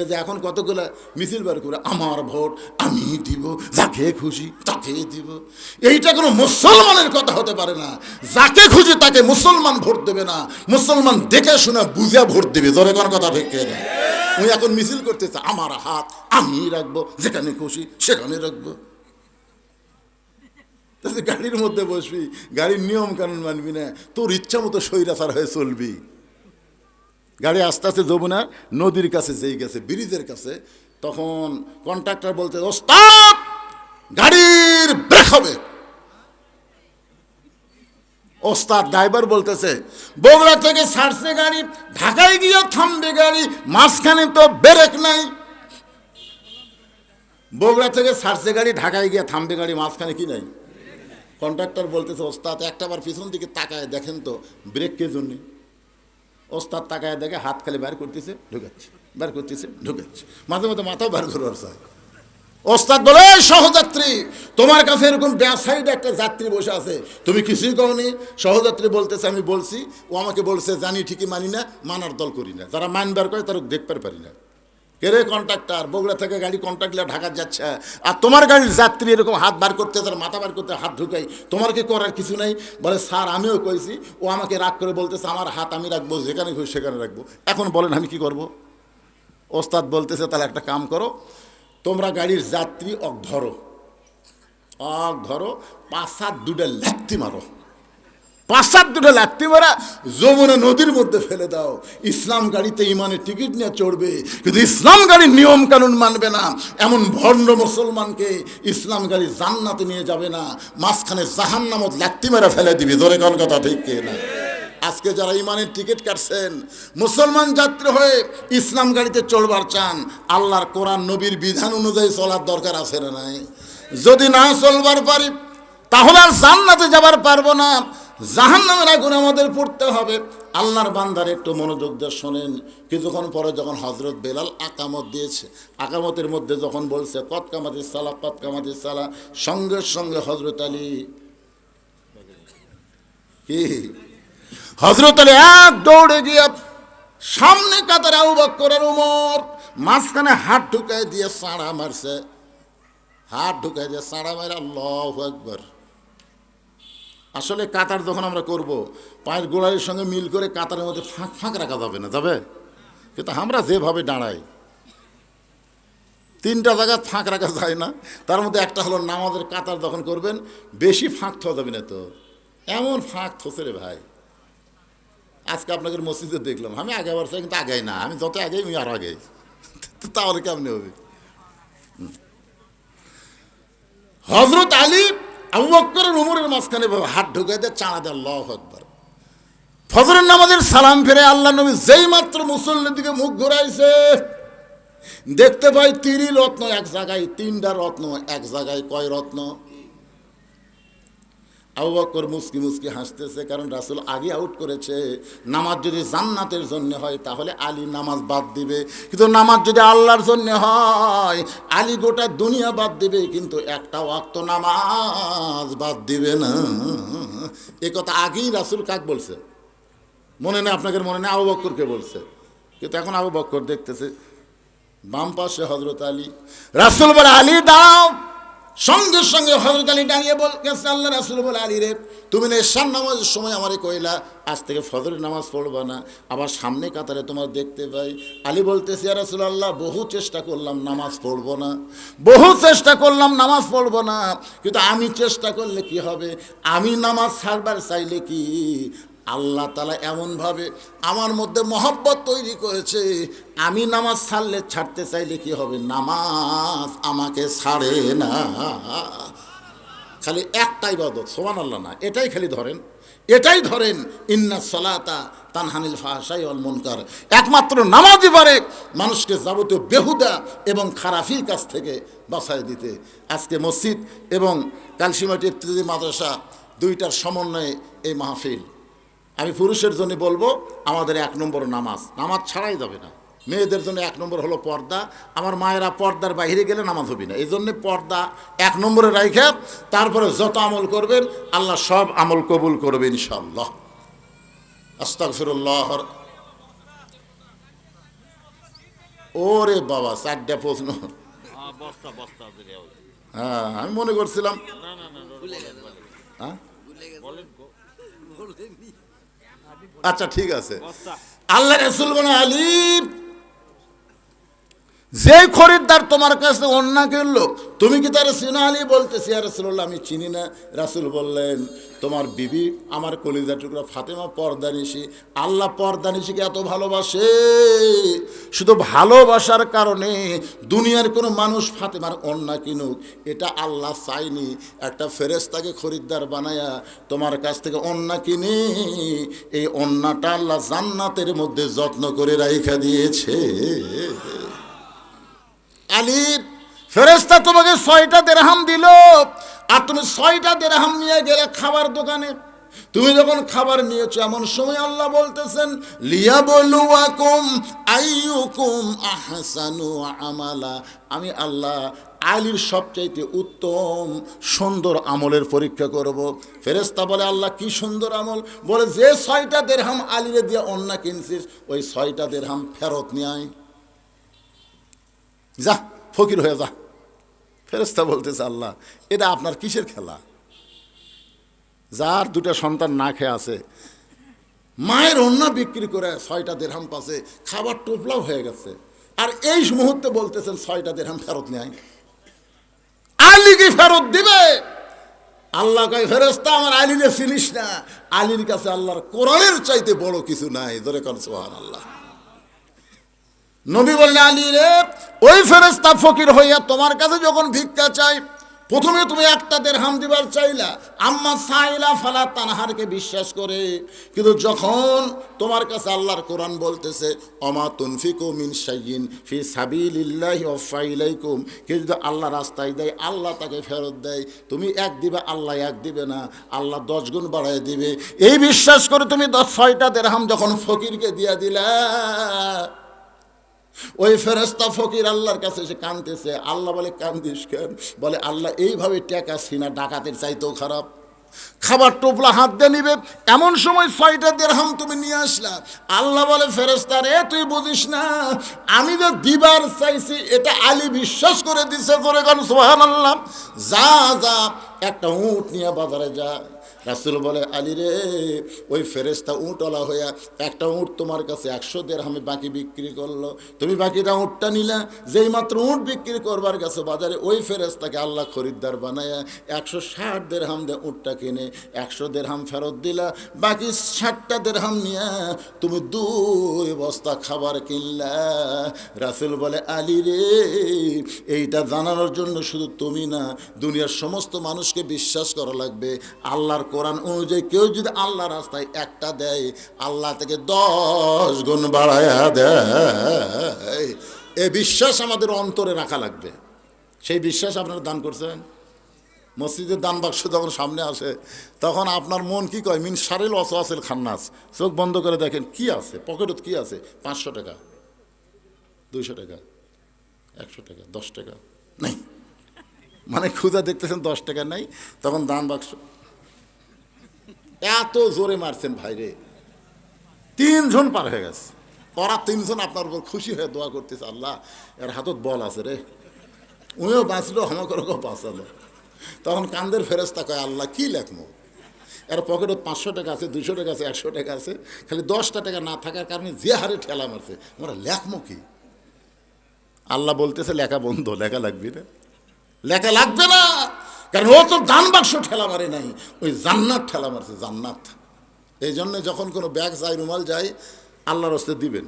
এই যে এখন কতগুলো মিছিল বার করে, আমার ভোট আমি দিব, যাকে খুশি তাকে দিব। এইটা কোনো মুসলমানের কথা হতে পারে না। যাকে খুশি তাকে মুসলমান ভোট দেবে না। মুসলমান দেখে শুনে বুঝে ভোট দেবে। ধরে কোন কথা ঠিক না উনি এখন মিছিল করতেছে আমার হাত আমি রাখব, যেখানে খুশি সেখানে রাখব। গাড়ির মধ্যে বসবি, গাড়ির নিয়ম কানুন মানবি না, তোর ইচ্ছা মতো সৈরাচার হয়ে চলবি। গাড়ি আস্তে আস্তে যমুনা নদীর কাছে যেই গেছে, ব্রিজের কাছে, তখন কন্ট্রাক্টর বলতে ওস্তাদ, গাড়ির ব্রেক হবে। ওস্তাদ ড্রাইভার বলতেছে, বগুড়া থেকে ছাড়ছে গাড়ি, ঢাকায় গিয়ে থামবে গাড়ি, মাঝখানে তো ব্রেক নাই। বগুড়া থেকে ছাড়ছে গাড়ি, ঢাকায় গিয়ে থামবে গাড়ি, মাঝখানে কি নাই? কন্ট্রাক্টর বলতেছে, ওস্তাদ, একটাবার পিছন দিকে তাকায় দেখেন তো ব্রেক কে জন্যে? ওস্তাদ তাকায় দেখে হাত খালি বের করতেছে, ঢুকাচ্ছে। বের করতেছে, ঢুকাচ্ছে। মাঝে মাঝে মাথাও বের করবার চায়। ওস্তাদ বলে, "এই সহযাত্রী, তোমার কাছে এরকম ব্যাসাইড একটা যাত্রী বসে আছে। তুমি কিছুই কওনি। সহযাত্রী বলতেছে, আমি বলছি। ও আমাকে বলছে, জানি ঠিকই মানি না, মানার দল করি না। যারা মানবার করে তারা দেখতে পারি না। কেরে কন্ট্রাক্টর? বগুড়া থেকে গাড়ি কন্ট্রাক্ট ঢাকা যাচ্ছে। আর তোমার গাড়ির যাত্রী এরকম হাত বার করতে তার মাথা বার করতে হাত ঢুকাই তোমার কি করার কিছু নাই? বলে, স্যার, আমিও কইছি, ও আমাকে রাগ করে বলতেছে, আমার হাত আমি রাখব, যেখানে খুশি সেখানে রাখব। এখন বলেন, আমি কি করব? ওস্তাদ বলতেছে, তাহলে একটা কাম করো, তোমরা গাড়ির যাত্রী অক ধরো অক ধরো, পাঁচ, সাত দুটা ল্যাপ্তি মারো। পাঁচ দুটো লাগতে পারা যমুনা নদীর মধ্যে ফেলে দাও। ইসলাম গাড়িতে ইমানের টিকিট নিয়ে চড়বে। কিন্তু ইসলাম গাড়ির নিয়ম কানুন মানবে না। এমন ভণ্ড মুসলমানকে ইসলাম গাড়ি জান্নাতে নিয়ে যাবে না। মাঝখানে জাহান নামত লাত্তি মেরে ফেলে দিবে। ধরে কোন কথা ঠিক কে না? আজকে যারা ইমানের টিকিট কাটছেন, মুসলমান যাত্রী হয়ে ইসলাম গাড়িতে চড়বার চান, আল্লাহর কোরআন, নবীর বিধান অনুযায়ী চলার দরকার আছে না নাই? যদি না চলবার পারি, তাহলে আর জান্নাতে যাবার পারব না। জাহান নামের আগুন আমাদের পড়তে হবে। আল্লাহর বান্দার একটু মনোযোগ দিয়ে শোনেন। কিছুক্ষণ পরে যখন হজরত বেলাল আকামত দিয়েছে, আকামতের মধ্যে যখন বলছে, কত কামাতির সালা কত সালা সঙ্গে সঙ্গে হজরত আলী কি? হজরত আলী এক দৌড়ে গিয়ে সামনে কাতার আবু বক্করের উমর মাঝখানে হাত ঢুকাই দিয়ে সাড়া মারছে। হাত ঢুকাই দিয়ে সাড়া মারে, আল্লাহ একবার আসলে কাতার যখন আমরা করব, পায়ের গোড়ালির সঙ্গে মিল করে কাতারের মধ্যে ফাঁক ফাঁক রাখা যাবে না, যাবে? কিন্তু আমরা যেভাবে দাঁড়াই, তিনটা জায়গা ফাঁক রাখা যায় না, তার মধ্যে একটা হলো নামাজের কাতার যখন করবেন, বেশি ফাঁক থা যাবে না তো। এমন ফাঁক থসে রে ভাই। আজকে আপনাদের মসজিদে দেখলাম, আমি আগে বাড়ছি কিন্তু আগাই না, আমি যত আগে, আমি আর আগে। তাহলে কেমনি হবে? হজরত আলী আবু বক্করের উমরের মাঝখানে হাত ঢুকে দেয়, চাঁড়া দেয়, আল্লাহ একবার ফজরের নামাজের সালাম ফেরে আল্লাহ নবী যেই মাত্র মুসল্লির দিকে মুখ ঘুরাইছে, দেখতে পাই তিরি রত্ন এক জায়গায়, তিনটা রত্ন, এক জায়গায় কয় রত্ন? আবু মুসকি মুসকি হাসতেছে, কারণ রাসুল আগে আউট করেছে, নামাজ যদি জান্নাতের জন্য হয়, তাহলে আলী নামাজ বাদ দিবে। কিন্তু নামাজ যদি আল্লাহর জন্য হয়, আলী গোটা দুনিয়া বাদ দিবে, কিন্তু একটা ওয়াক্ত নামাজ বাদ দিবে না। এ কথা আগেই রাসুল কাক বলছে? মনে নেই আপনাদের মনে নেই আবু বক্করকে বলছে। কিন্তু এখন আবু বক্কর দেখতেছে, বাম পাশে হজরত আলী। রাসুল বলে, আলী দাও সঙ্গে সঙ্গে হজরত আলী দাঁড়িয়ে বল গেছে আল্লাহ রাসুল বলে, আলী রে, তুমি না এসার নামাজের সময় আমারে কইলা, আজ থেকে ফজরের নামাজ পড়বা না, আবার সামনে কাতারে তোমার দেখতে পাই। আলী বলতেছি রাসুল আল্লাহ বহু চেষ্টা করলাম নামাজ পড়ব না, বহু চেষ্টা করলাম নামাজ পড়ব না, কিন্তু আমি চেষ্টা করলে কি হবে? আমি নামাজ ছাড়বার চাইলে কি? আল্লাহ তালা এমনভাবে আমার মধ্যে মহব্বত তৈরি করেছে, আমি নামাজ ছাড়লে ছাড়তে চাইলে কি হবে? নামাজ আমাকে ছাড়ে না। খালি একটাই বাদত সোমান আল্লাহ না, এটাই খালি ধরেন। এটাই ধরেন, ইন্না সলাতা তানহানিল ফাহাসাই অল মুনকার। একমাত্র নামাজই পারে মানুষকে যাবতীয় বেহুদা এবং খারাফির কাছ থেকে বাঁচাই দিতে। আজকে মসজিদ এবং কালসিমাটি মাদ্রাসা দুইটার সমন্বয়ে এই মাহফিল। আমি পুরুষের জন্য বলব আমাদের এক নম্বর নামাজ। নামাজ ছাড়াই যাবে না। মেয়েদের জন্য এক নম্বর হলো পর্দা। আমার মায়েরা পর্দার বাইরে গেলে নামাজ হবে না। এই জন্য পর্দা এক নম্বরে রাইখে তারপরে যত আমল করবেন আল্লাহ সব আমল কবুল করবে ইনশাল্লাহ আস্তাগফিরুল্লাহ। ওরে বাবা চারটা প্রশ্ন। হ্যাঁ, আমি মনে করছিলাম। হ্যাঁ? আচ্ছা ঠিক আছে। আল্লাহ রসুল বলে আলী যে খরিদ্দার তোমার কাছে অন্য কিনলো তুমি কি তার সিনা আলী বলতেছি? আর রসুল্লাহ আমি চিনি না। রাসুল বললেন তোমার বিবি আমার কলিজা টুকরা ফাতেমা পর্দা নিশি আল্লাহ পর্দা নিশিকে এত ভালোবাসে। শুধু ভালোবাসার কারণে দুনিয়ার কোনো মানুষ ফাতেমার অন্যা কিনুক, এটা আল্লাহ চাইনি একটা ফেরেস্তাকে খরিদ্দার বানায়া তোমার কাছ থেকে অন্যা কিনে, এই অন্যটা আল্লাহ জান্নাতের মধ্যে যত্ন করে রাইখা দিয়েছে। আলীর ফেরেস্তা তোমাকে ছয়টা দেড়হাম দিল, আর তুমি ছয়টা দেড়হাম নিয়ে গেলে খাবার দোকানে তুমি যখন খাবার নিয়েছো, এমন সময় আল্লাহ বলতেছেন লিয়া বলুয়াকুম আইয়ুকুম আহসানু আমালা। আমি আল্লাহ আলীর সবচাইতে উত্তম সুন্দর আমলের পরীক্ষা করব। ফেরেস্তা বলে, আল্লাহ, কি সুন্দর আমল? বলে, যে ছয়টা দেড়হাম আলীরে দিয়ে অন্য কিনছিস, ওই ছয়টা দেড়হাম ফেরত নিয়ে যা, ফকির হয়ে যা। ফেরেস্তা বলতেছে, আল্লাহ, এটা আপনার কিসের খেলা? যার দুটা সন্তান না খেয়ে আছে, মায়ের অন্য বিক্রি করে ছয়টা দেড়হাম পাশে খাবার টোপলাও হয়ে গেছে। আর এই মুহূর্তে বলতেছেন, ছয়টা দেড়হাম ফেরত নেয় আলী কি ফেরত দিবে? আল্লাহ কয় ফেরস্তা আমার আলীরে চিনিস না। আলীর কাছে আল্লাহর কোরআনের চাইতে বড় কিছু নাই। ধরে কন সোহান আল্লাহ নবী বললে আলী রে, ওই ফেরেস্তা ফকির হইয়া তোমার কাছে যখন ভিক্ষা চাই প্রথমে তুমি একটা দেড়হাম দিবার চাইলা, আম্মা সাইলা ফালা তানহারকে বিশ্বাস করে। কিন্তু যখন তোমার কাছে আল্লাহর কোরআন বলতেছে, অমা তুনফিকু মিন শাইয়িন ফি ওয়াফাইলাইকুম কেউ যদি আল্লাহ রাস্তায় দেয়, আল্লাহ তাকে ফেরত দেয়, তুমি এক দিবে, আল্লাহ এক দিবে না, আল্লাহ দশ গুণ বাড়ায় দিবে। এই বিশ্বাস করে তুমি দশ ছয়টা দেড়হাম যখন ফকিরকে দিয়া দিলা। ওই ফেরেস্তা ফকির আল্লাহর কাছে এসে কানতেছে আল্লাহ বলে, কান্দিস কেন? বলে, আল্লাহ এইভাবে টেকা সিনা ডাকাতের চাইতেও খারাপ। খাবার টোপলা হাত দিয়ে নিবে, এমন সময় ছয়টা দেড়হাম তুমি নিয়ে আসলা। আল্লাহ বলে ফেরেস্তা রে, তুই বুঝিস না, আমি যে দিবার চাইছি, এটা আলী বিশ্বাস করে দিছে, করে কারণ সোহান আল্লাহ যা যা, একটা উঁট নিয়ে বাজারে যা। রাসুল বলে, আলী রে, ওই ফেরেস্তা উঁটওয়ালা হইয়া একটা উঁট তোমার কাছে একশো দেড়হামে বাকি বিক্রি করল। তুমি বাকিটা উঁটটা নিলা, যেই মাত্র উঁট বিক্রি করবার কাছে বাজারে, ওই ফেরেস্তাকে আল্লাহ খরিদ্দার বানায়া একশো ষাট দেড় হাম দিয়ে উঁটটা কিনে, একশো দেড় হাম ফেরত দিলা, বাকি ষাটটা দেড় হাম নিয়ে তুমি দুই বস্তা খাবার কিনলা। রাসুল বলে, আলী রে, এইটা জানানোর জন্য শুধু তুমি না, দুনিয়ার সমস্ত মানুষকে বিশ্বাস করা লাগবে। আল্লাহর কোরআন অনুযায়ী কেউ যদি আল্লাহ রাস্তায় একটা দেয়, আল্লাহ থেকে দশ গুণ বাড়ায়া দেয়। এ বিশ্বাস আমাদের অন্তরে রাখা লাগবে। সেই বিশ্বাস আপনারা দান করছেন? মসজিদের দান বাক্স যখন সামনে আসে, তখন আপনার মন কি কয়? মিন সারেল অসওয়াসেল খান্নাস। চোখ বন্ধ করে দেখেন, কি আছে? পকেটত কি আছে? পাঁচশো টাকা, দুইশো টাকা, একশো টাকা, দশ টাকা, নেই। মানে ক্ষুদা দেখতেছেন দশ টাকা নেই, তখন দান বাক্স এত জোরে মারছেন ভাইরে। তিনজন পার হয়ে গেছে। ওরা তিনজন আপনার উপর খুশি হয়ে দোয়া করতেছে, আল্লাহ, এর হাতত বল আছে রে। উনিও বাঁচলো আমাকে বাঁচালো। তখন কান্দের ফেরস্তা কয়, আল্লাহ, কি লেখমো এর পকেটত পাঁচশো টাকা আছে দুশো টাকা আছে, একশো টাকা আছে, খালি দশটা টাকা না থাকার কারণে যে হারে ঠেলা মারছে। আমরা লেখমো কি? আল্লাহ বলতেছে, লেখা বন্ধ, লেখা লাগবে না। লেখা লাগবে না? কারণ ও তো দান বাক্স ঠেলা মারে নাই, ওই জান্নাত ঠেলা মারছে, জান্নাত। এই জন্য যখন কোনো ব্যাগ যায় রুমাল যায় আল্লাহর হস্তে দিবেন।